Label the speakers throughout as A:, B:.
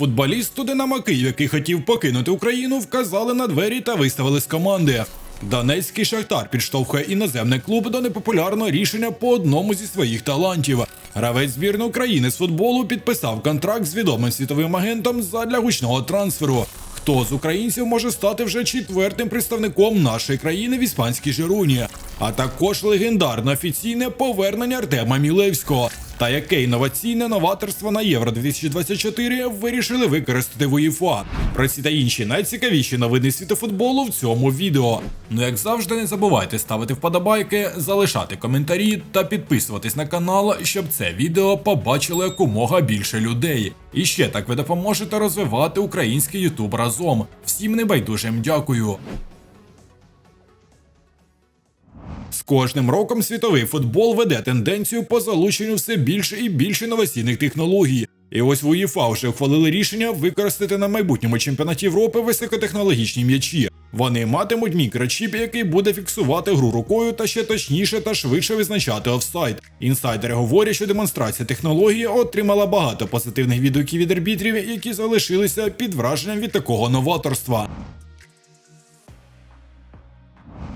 A: Футболісту Динамо Київ, який хотів покинути Україну, вказали на двері та виставили з команди. Донецький Шахтар підштовхує іноземний клуб до непопулярного рішення по одному зі своїх талантів. Гравець збірної України з футболу підписав контракт з відомим світовим агентом задля гучного трансферу. Хто з українців може стати вже четвертим представником нашої країни в іспанській Жируні, а також легендарне офіційне повернення Артема Мілевського. Та яке інноваційне новаторство на Євро 2024 вирішили використати в УЄФА. Про ці та інші найцікавіші новини світу футболу в цьому відео. Ну як завжди, не забувайте ставити вподобайки, залишати коментарі та підписуватись на канал, щоб це відео побачило якомога більше людей. І ще так ви допоможете розвивати український Ютуб разом. Всім небайдужим дякую. Кожним роком світовий футбол веде тенденцію по залученню все більше і більше інноваційних технологій. І ось в УЄФА вже ухвалили рішення використати на майбутньому чемпіонаті Європи високотехнологічні м'ячі. Вони матимуть мікрочіп, який буде фіксувати гру рукою та ще точніше та швидше визначати офсайд. Інсайдери говорять, що демонстрація технології отримала багато позитивних відгуків від арбітрів, які залишилися під враженням від такого новаторства.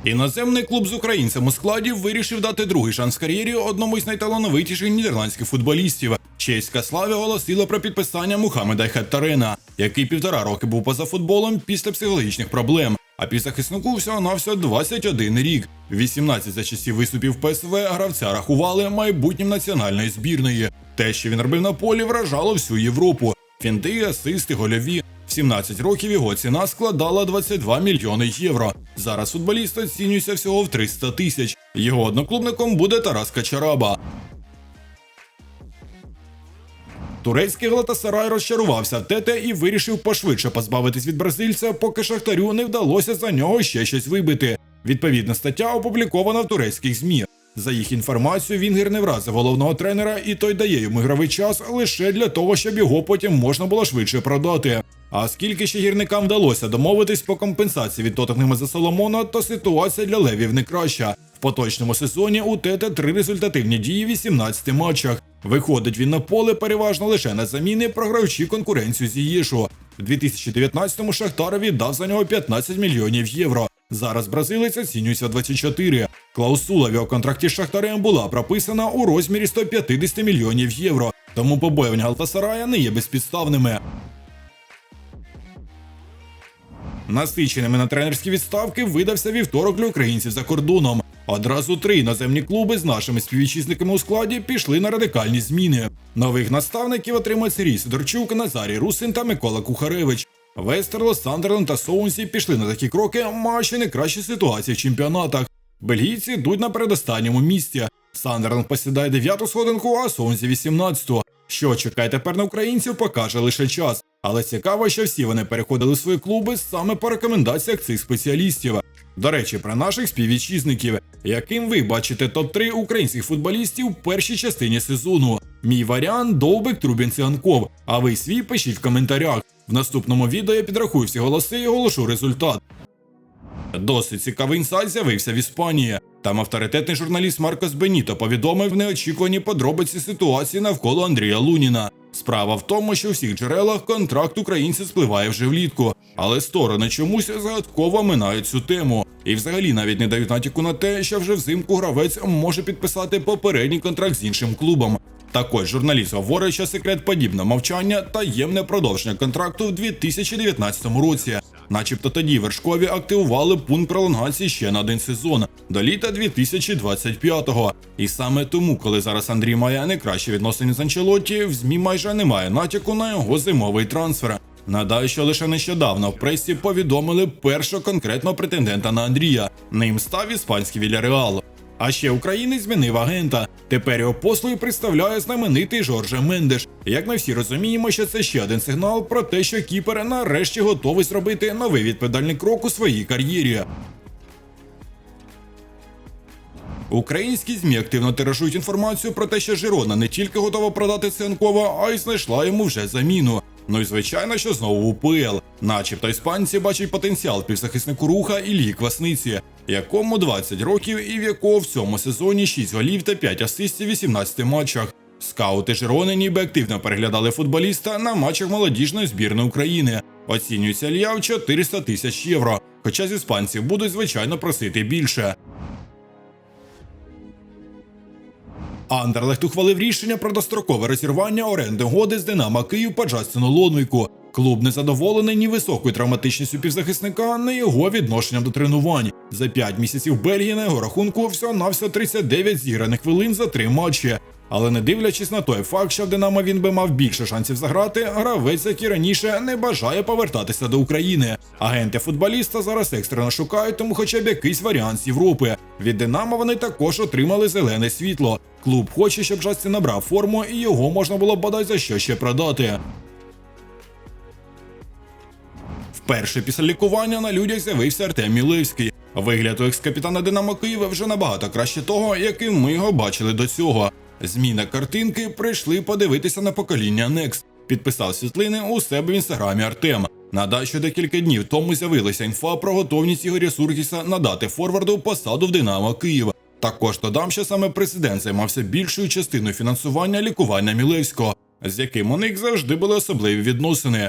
A: Іноземний клуб з українцем у складі вирішив дати другий шанс кар'єрі одному із найталановитіших нідерландських футболістів. Чеська славі оголосила про підписання Мухаммеда Хеттарина, який півтора роки був поза футболом після психологічних проблем. А після півзахиснику всього навсього 21 рік. 18 за часів виступів ПСВ гравця рахували майбутнім національної збірної. Те, що він робив на полі, вражало всю Європу. Фінти, асисти, гольові. В 17 років його ціна складала 22 мільйони євро. Зараз футболіст оцінюється всього в 300 тисяч. Його одноклубником буде Тарас Качараба. Турецький Галатасарай розчарувався Тете і вирішив пошвидше позбавитись від бразильця, поки Шахтарю не вдалося за нього ще щось вибити. Відповідна стаття опублікована в турецьких ЗМІ. За їх інформацією, Вінгер не вразив головного тренера, і той дає йому ігровий час лише для того, щоб його потім можна було швидше продати. А скільки ще гірникам вдалося домовитись по компенсації від Тоттенхема за Соломона, то ситуація для Левів не краща. В поточному сезоні у Тете три результативні дії в 18 матчах. Виходить він на поле переважно лише на заміни, програючи конкуренцію з Їєшу. В 2019-му Шахтар віддав за нього 15 мільйонів євро. Зараз бразилець оцінюється 24. Клаусула в його контракті з Шахтарем була прописана у розмірі 150 мільйонів євро. Тому побоювання Галтасарая не є безпідставними. Насиченими на тренерські відставки видався вівторок для українців за кордоном. Одразу три іноземні клуби з нашими співвітчизниками у складі пішли на радикальні зміни. Нових наставників отримають Сергій Сидорчук, Назарій Русин та Микола Кухаревич. Вестерло, Сандерленд та Соунсі пішли на такі кроки, маючи не кращі ситуації в чемпіонатах. Бельгійці йдуть на передостанньому місці. Сандерленд посідає дев'яту сходинку, а Соунсі 18-ту. Що чекає тепер на українців, покаже лише час. Але цікаво, що всі вони переходили свої клуби саме по рекомендаціях цих спеціалістів. До речі, про наших співвітчизників, яким ви бачите топ-3 українських футболістів в першій частині сезону. Мій варіант Довбик Трубін Циганков, А ви свій пишіть в коментарях. В наступному відео я підрахую всі голоси і оголошу результат. Досить цікавий інсайт з'явився в Іспанії. Там авторитетний журналіст Маркос Беніто повідомив неочікувані подробиці ситуації навколо Андрія Луніна. Справа в тому, що у всіх джерелах контракт українця спливає вже влітку, але сторони чомусь загадково минають цю тему. І взагалі навіть не дають натяку на те, що вже взимку гравець може підписати попередній контракт з іншим клубом. Також журналіст говорить, що секрет подібного мовчання таємне продовження контракту в 2019 році. Начебто тоді вершкові активували пункт пролонгації ще на один сезон до літа 2025-го. І саме тому, коли зараз Андрій має найкращі відносини з Анчелоті, в змі майже немає натяку на його зимовий трансфер. Нагадаю, що лише нещодавно в пресі повідомили першого конкретного претендента на Андрія. Ним став іспанський Вільяреал. А ще українець змінив агента. Тепер його послуги представляє знаменитий Жорже Мендеш. Як ми всі розуміємо, що це ще один сигнал про те, що Кіпер нарешті готовий зробити новий відповідальний крок у своїй кар'єрі. Українські змі активно тиражують інформацію про те, що Жирона не тільки готова продати Ценкова, а й знайшла йому вже заміну. Ну і звичайно, що знову УПЛ. Начебто іспанці бачать потенціал півзахиснику руха Іллі Квасниці, якому 20 років і в якого в цьому сезоні 6 голів та 5 асистів в 18 матчах. Скаути Жирони ніби активно переглядали футболіста на матчах молодіжної збірної України. Оцінюється Лья в 400 тисяч євро, хоча з іспанців будуть звичайно просити більше. Андерлехт ухвалив рішення про дострокове розірвання оренди угоди з Динамо Київ по Джастіну Лонвіку. Клуб не задоволений ні високою травматичністю півзахисника, ні його відношенням до тренувань. За 5 місяців Бельгії на його рахунку всього на навсього 39 зіграних хвилин за три матчі. Але не дивлячись на той факт, що в Динамо він би мав більше шансів заграти, гравець, як і раніше, не бажає повертатися до України. Агенти футболіста зараз екстрено шукають тому хоча б якийсь варіант з Європи. Від Динамо вони також отримали зелене світло. Клуб хоче, щоб Джастін набрав форму і його можна було бодай за що ще продати. Вперше після лікування на людях з'явився Артем Мілевський. Вигляд у екс-капітана Динамо Києва вже набагато краще того, яким ми його бачили до цього. Зміна картинки прийшли подивитися на покоління Next. Підписав світлини у себе в інстаграмі Артем. Нагадаю, що декілька днів тому з'явилася інфа про готовність Ігоря Сургіса надати форварду посаду в Динамо Київ. Також додам, що саме президент займався більшою частиною фінансування лікування Мілевського, з яким у них завжди були особливі відносини.